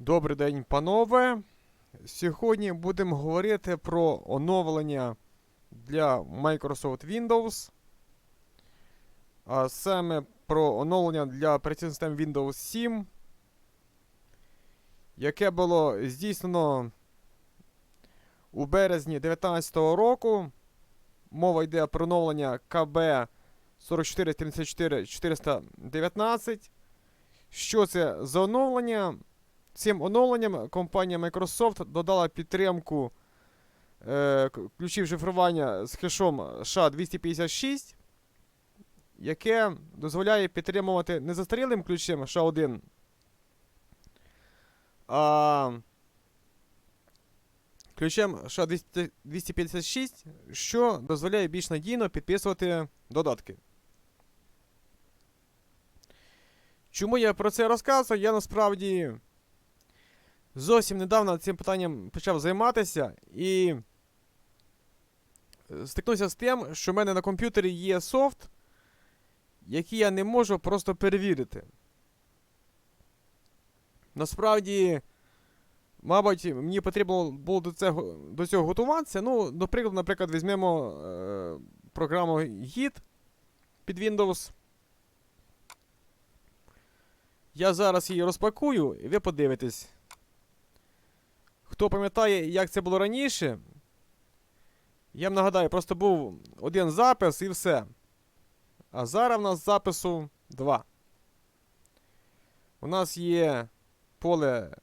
Добрий день, панове. Сьогодні будемо говорити про оновлення для Microsoft Windows. А саме про оновлення для операційної системи Windows 7, яке було здійснено у березні 2019 року. Мова йде про оновлення КБ 4434 419. Що це за оновлення? Цим оновленням компанія Microsoft додала підтримку е, ключів шифрування з хешом SHA-256, яке дозволяє підтримувати не застарілим ключем SHA-1, а ключем SHA-256, що дозволяє більш надійно підписувати додатки. Чому я про це розказую? Я насправді зовсім недавно цим питанням почав займатися і е, стикнувся з тим, що в мене на комп'ютері є софт, який я не можу просто перевірити. Насправді, мабуть, мені потрібно було до цього, до цього готуватися. Ну, до прикладу, наприклад, візьмемо е, програму Git під Windows. Я зараз її розпакую, і ви подивитесь. Хто пам'ятає, як це було раніше, я вам нагадаю, просто був один запис і все. А зараз в нас запису два. У нас є поле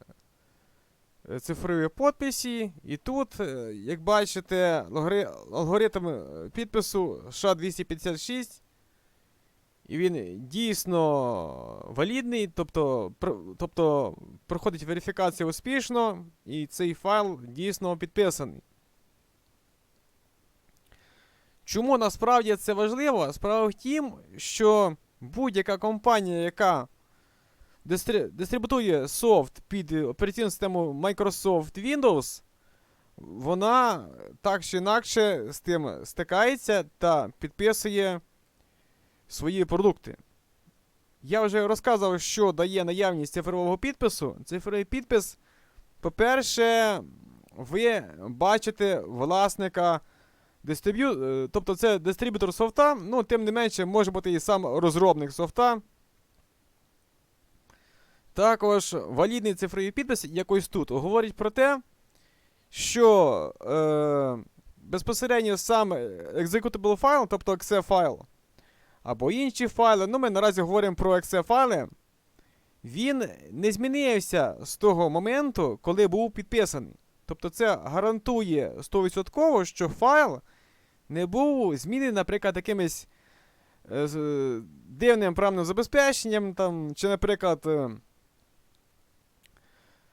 е, цифрової підписі, і тут, е, як бачите, алгоритм е, підпису SHA-256. І він дійсно валідний, тобто, пр- тобто проходить верифікацію успішно, і цей файл дійсно підписаний. Чому насправді це важливо? Справа в тім, що будь-яка компанія, яка дистри- дистрибутує софт під операційну систему Microsoft Windows, вона так чи інакше з тим стикається та підписує свої продукти. Я вже розказував, що дає наявність цифрового підпису. Цифровий підпис, по-перше, ви бачите власника дистриб'ю... е, тобто це дистриб'ютор софта, ну, тим не менше, може бути і сам розробник софта. Також валідний цифровий підпис, якось тут, говорить про те, що е, безпосередньо сам executable файл, тобто exe файл, або інші файли. Ну, ми наразі говоримо про exe файли. Він не змінився з того моменту, коли був підписаний. Тобто це гарантує 100%, що файл не був змінений, наприклад, якимось е, дивним правним забезпеченням, там, чи, наприклад, е,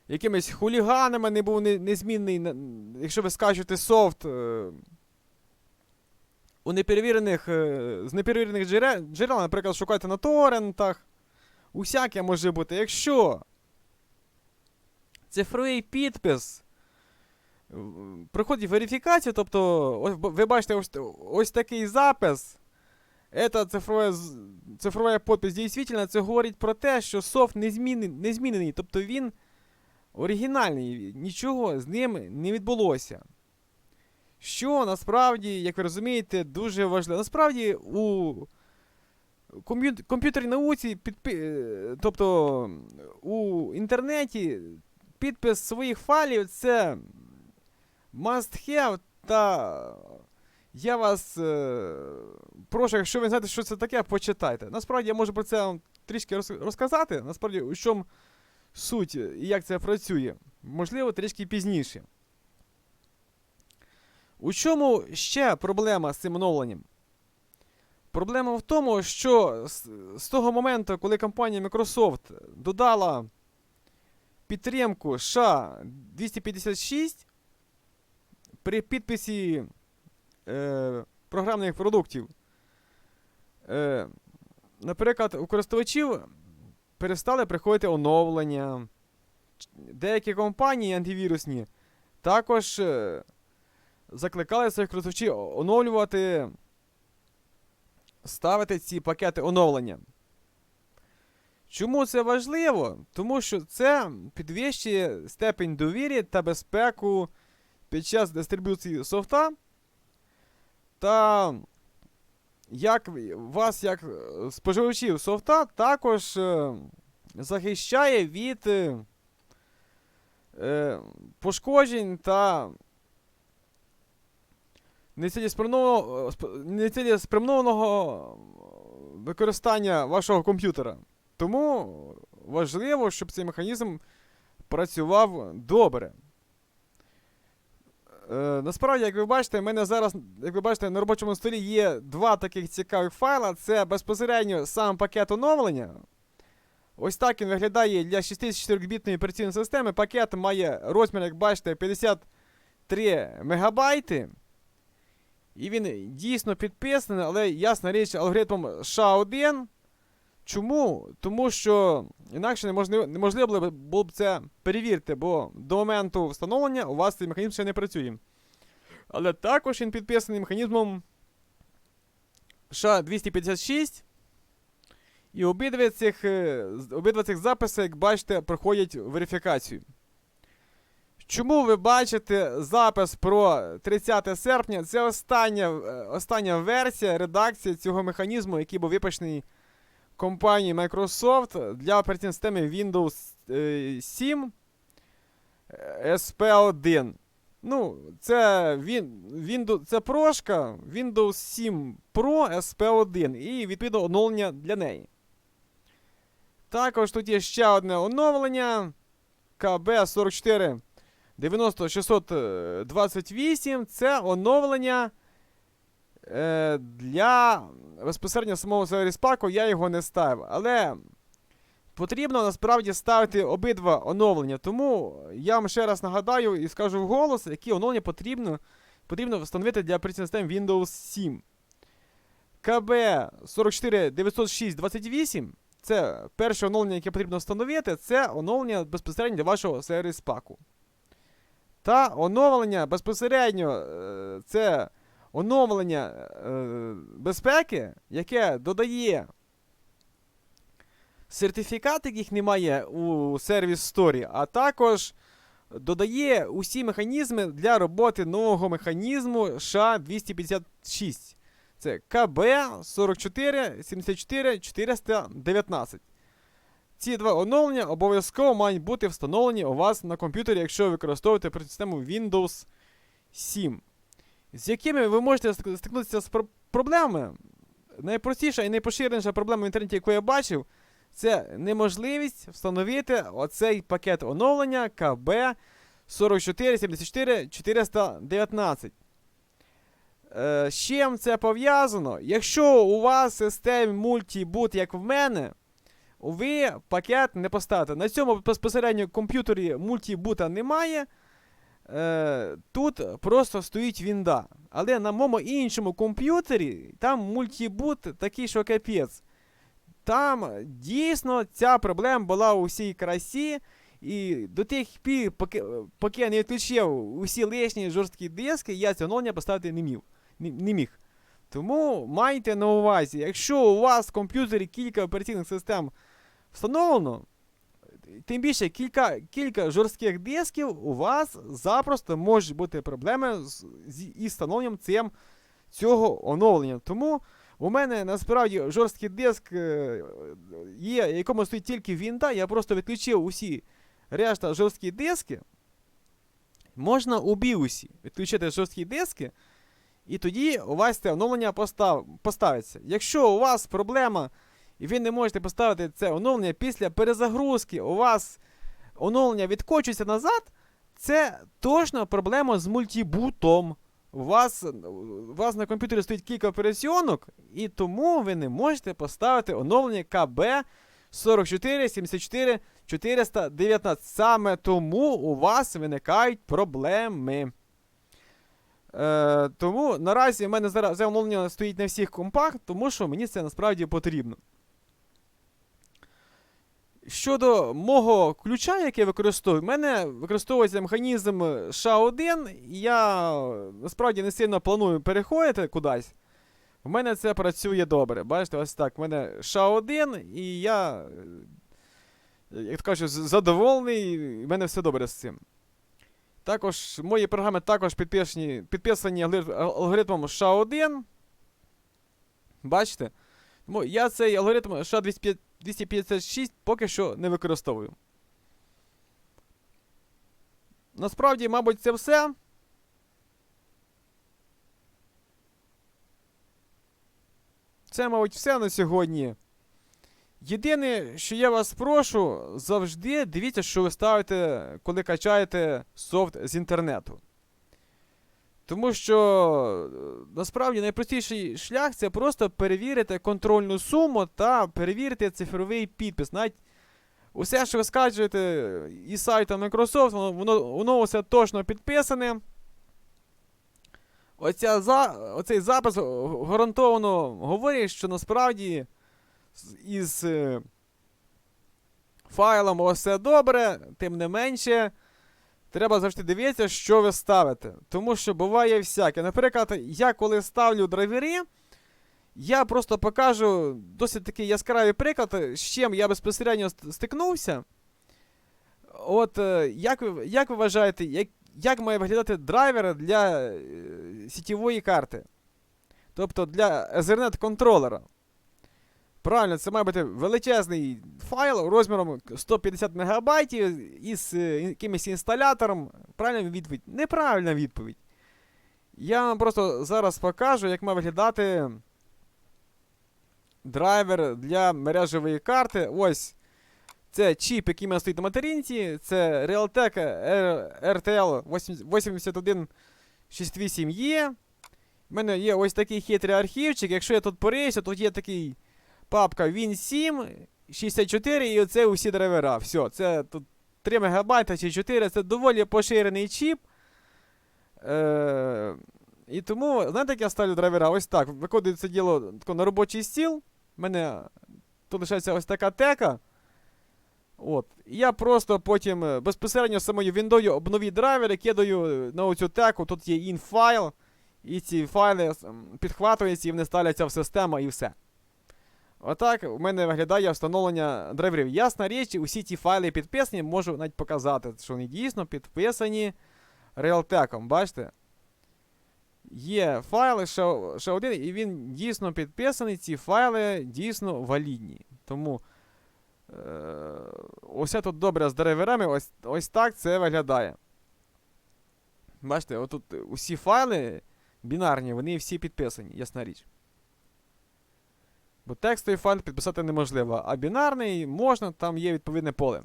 якимись хуліганами не був незмінний. Якщо ви скачуєте софт. е, у неперевірених, е, з неперевірених джерел, джерел, наприклад, шукайте на торрентах. Усяке може бути. Якщо цифровий підпис е, проходить верифікацію, тобто ось, ви бачите ось, ось такий запис. Це цифрове, з- цифрова підпис дійсно, це говорить про те, що софт не, змінений, не змінений, тобто він оригінальний, нічого з ним не відбулося. Що насправді, як ви розумієте, дуже важливо. Насправді у комп'ю- комп'ютерній науці, підпи... е, тобто у інтернеті підпис своїх файлів це must have, та я вас е... прошу, якщо ви знаєте, що це таке, почитайте. Насправді я можу про це вам трішки роз- розказати. Насправді, у чому суть і як це працює. Можливо, трішки пізніше. У чому ще проблема з цим оновленням? Проблема в тому, що з, того моменту, коли компанія Microsoft додала підтримку США 256 при підписі е, програмних продуктів, е, наприклад, у користувачів перестали приходити оновлення. Деякі компанії антивірусні також. Е, закликали своїх користувачів оновлювати, ставити ці пакети оновлення. Чому це важливо? Тому що це підвищує степень довіри та безпеку під час дистрибуції софта. Та як вас, як е, споживачів софта, також е, захищає від е, е, пошкоджень та нецілеспрямованого, сп- використання вашого комп'ютера. Тому важливо, щоб цей механізм працював добре. Е, насправді, як ви бачите, в мене зараз, як ви бачите, на робочому столі є два таких цікавих файла. Це безпосередньо сам пакет оновлення. Ось так він виглядає для 64-бітної операційної системи. Пакет має розмір, як бачите, 53 мегабайти. І він дійсно підписаний, але ясна річ алгоритмом SHA-1. Чому? Тому що інакше неможливо, неможливо було б- це перевірити, бо до моменту встановлення у вас цей механізм ще не працює. Але також він підписаний механізмом SHA-256. І обидва цих, е, обидва цих записи, як бачите, проходять верифікацію. Чому ви бачите запис про 30 серпня? Це остання, е, остання версія, редакція цього механізму, який був випущений компанією Microsoft для операційної системи Windows е, 7 е, SP1. Ну, це, Windows, це прошка Windows 7 Pro SP1 і відповідно оновлення для неї. Також тут є ще одне оновлення KB44 90628. Це оновлення е, для безпосередньо самого сервіс паку. Я його не ставив. Але потрібно насправді ставити обидва оновлення. Тому я вам ще раз нагадаю і скажу вголос, які оновлення потрібно, потрібно встановити для операційної системи Windows 7. КБ 4490628 це перше оновлення, яке потрібно встановити, це оновлення безпосередньо для вашого сервіс паку. Та оновлення безпосередньо е, це оновлення е, безпеки, яке додає сертифікат, яких немає у Service Story, а також додає усі механізми для роботи нового механізму SHA-256. Це КБ 44 74 419. Ці два оновлення обов'язково мають бути встановлені у вас на комп'ютері, якщо ви використовуєте систему Windows 7. З якими ви можете стикнутися з про- проблемами? Найпростіша і найпоширеніша проблема в інтернеті, яку я бачив, це неможливість встановити оцей пакет оновлення КБ 44 74 419. Е, з чим це пов'язано? Якщо у вас в системі мультібут, як в мене, ви пакет не поставите. На цьому безпосередньо комп'ютері мультібута немає. Е, тут просто стоїть вінда. Але на моєму іншому комп'ютері там мультібут такий, що капець. Там дійсно ця проблема була у всій красі. І до тих пір, поки, поки я не відключив усі лишні жорсткі диски, я це оновлення поставити не міг. Не, не міг. Тому майте на увазі, якщо у вас в комп'ютері кілька операційних систем встановлено, тим більше кілька, кілька жорстких дисків, у вас запросто можуть бути проблеми з, з із встановленням цим, цього оновлення. Тому у мене насправді жорсткий диск е, є, якому стоїть тільки вінта. Я просто відключив усі решта жорсткі диски. Можна у біусі відключити жорсткі диски, і тоді у вас це оновлення постав, поставиться. Якщо у вас проблема, і ви не можете поставити це оновлення після перезагрузки, у вас оновлення відкочується назад, це точно проблема з мультибутом. У вас, у вас на комп'ютері стоїть кілька операційок, і тому ви не можете поставити оновлення КБ 44 74 419. Саме тому у вас виникають проблеми. Е, тому наразі в мене зараз оновлення стоїть на всіх компах, тому що мені це насправді потрібно. Щодо мого ключа, який я використовую, в мене використовується механізм SHA-1, і я насправді не сильно планую переходити кудись. В мене це працює добре. Бачите, ось так. В мене SHA-1, і я е, як то кажуть, задоволений, і в мене все добре з цим. Також мої програми також підписані, підписані алгоритмом SHA-1. Бачите? Тому я цей алгоритм SHA-256 поки що не використовую. Насправді, мабуть, це все. Це, мабуть, все на сьогодні. Єдине, що я вас прошу, завжди дивіться, що ви ставите, коли качаєте софт з інтернету. Тому що е, насправді найпростіший шлях це просто перевірити контрольну суму та перевірити цифровий підпис. Навіть усе, що ви скачуєте із сайту Microsoft, воно, воно, воно все точно підписане. Оця за, оцей запис гарантовано говорить, що насправді із е, файлом усе добре, тим не менше, треба завжди дивитися, що ви ставите. Тому що буває всяке. Наприклад, я коли ставлю драйвери, я просто покажу досить такий яскравий приклад, з чим я безпосередньо стикнувся. От е, як ви, як ви вважаєте, як, як має виглядати драйвер для е, сітєвої карти? Тобто для Ethernet контролера. Правильно, це має бути величезний файл розміром 150 МБ із е, якимось інсталятором. Правильна відповідь? Неправильна відповідь. Я вам просто зараз покажу, як має виглядати драйвер для мережевої карти. Ось. Це чіп, який мене стоїть на материнці. Це Realtek RTL 8168E. У мене є ось такий хитрий архівчик. Якщо я тут порейся, тут є такий папка Win7, 64 і оце усі драйвера. Все, це тут 3 МБ чи 4, це доволі поширений чіп. Е, і тому, знаєте, як я ставлю драйвера? Ось так. Викладаю це діло тако на робочий стіл. У мене тут лишається ось така тека. От. Я просто потім е, безпосередньо самою віндою обнові драйвери, кидаю на оцю теку, тут є інфайл, і ці файли підхватуються і вони ставляться в систему і все. Отак у мене виглядає встановлення драйверів. Ясна річ, усі ті файли підписані, можу навіть показати, що вони дійсно підписані Realtek. Бачите? Є файли ще, ще один, і він дійсно підписаний. Ці файли дійсно валідні. Тому е, ось тут добре з драйверами, ось, ось так це виглядає. Бачите, отут усі файли бінарні, вони всі підписані, ясна річ. Бо текстовий файл підписати неможливо, а бінарний можна, там є відповідне поле.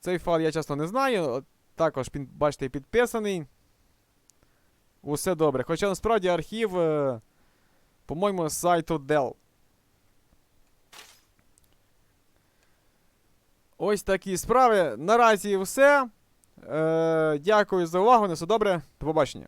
Цей файл я чесно не знаю, також, бачите, підписаний. Усе добре. Хоча насправді архів, е, по-моєму, з сайту Dell. Ось такі справи. Наразі все. Е, дякую за увагу. На все добре. До побачення.